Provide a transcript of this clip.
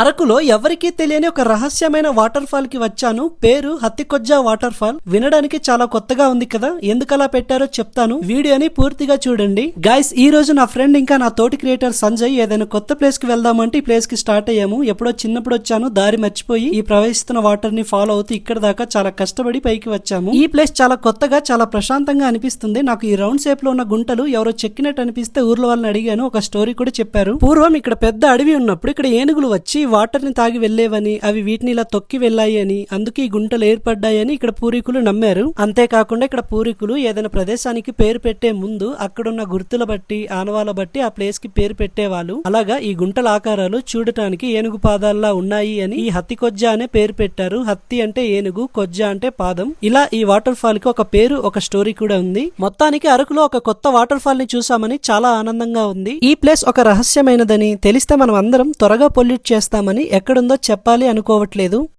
అరకులో ఎవరికీ తెలియని ఒక రహస్యమైన వాటర్ ఫాల్కి వచ్చాను. పేరు హత్తికొజ్జా వాటర్ ఫాల్ వినడానికి చాలా కొత్తగా ఉంది కదా ఎందుకలా పెట్టారో చెప్తాను. వీడియోని పూర్తిగా చూడండి. గైస్ ఈ రోజు నా ఫ్రెండ్ ఇంకా నా తోటి క్రియేటర్ సంజయ్ ఏదైనా కొత్త ప్లేస్కి వెళ్దామంటే ఈ ప్లేస్కి స్టార్ట్ అయ్యాము. ఎప్పుడో చిన్నప్పుడు వచ్చాను దారి మర్చిపోయి ఈ ప్రవహిస్తున్న వాటర్ని ఫాలో అవుతూ ఇక్కడ దాకా చాలా కష్టపడి పైకి వచ్చాము. ఈ ప్లేస్ చాలా కొత్తగా చాలా ప్రశాంతంగా అనిపిస్తుంది. నాకు ఈ రౌండ్ షేప్లో ఉన్న గుంటలు ఎవరో చెక్కినట్టు అనిపిస్తే ఊర్లో వాళ్ళని అడిగాను. ఒక స్టోరీ కూడా చెప్పారు. పూర్వం ఇక్కడ పెద్ద అడవి ఉన్నప్పుడు ఇక్కడ ఏనుగులు వచ్చి వాటర్ని తాగి వెళ్ళేవని అవి వీటిని ఇలా తొక్కి వెళ్ళాయి అని అందుకే ఈ గుంటలు ఏర్పడ్డాయని ఇక్కడ పూర్వీకులు నమ్మారు. అంతేకాకుండా ఇక్కడ పూర్వీకులు ఏదైనా ప్రదేశానికి పేరు పెట్టే ముందు అక్కడున్న గుర్తుల బట్టి ఆనవాల బట్టి ఆ ప్లేస్కి పేరు పెట్టేవాళ్ళు. అలాగా ఈ గుంటల ఆకారాలు చూడటానికి ఏనుగు పాదాల్లా ఉన్నాయి అని ఈ హత్తి కొజ్జ అనే పేరు పెట్టారు. హత్తి అంటే ఏనుగు కొజ్జ అంటే పాదం. ఇలా ఈ వాటర్ ఫాల్కి ఒక పేరు ఒక స్టోరీ కూడా ఉంది. మొత్తానికి అరకులో ఒక కొత్త వాటర్ ఫాల్ని చూసామని చాలా ఆనందంగా ఉంది. ఈ ప్లేస్ ఒక రహస్యమైనదని తెలిస్తే మనం అందరం త్వరగా పొల్యూట్ చేస్తామని ఎక్కడుందో చెప్పాలి అనుకోవట్లేదు.